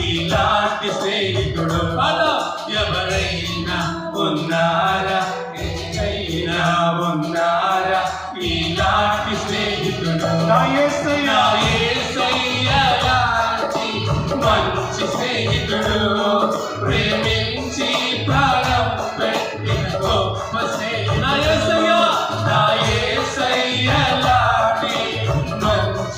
ఇలాంటి స్నేహితుడు అలా ఎవరైనా ఉన్నారా? ఎచ్చటైనా ఉన్నారా? ఇలాంటి స్నేహితుడు మంచి స్నేహితుడు.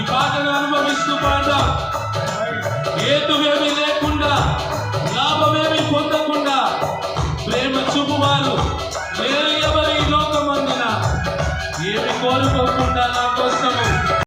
ఈ పాటను అనుభవిస్తూ పాడదాం. హేతువేమీ లేకుండా లాభమేమి పొందకుండా ప్రేమ చూపువారు వేరు ఎవరి లోకమందున? ఏమి కోరుకోకుండా నా కోసము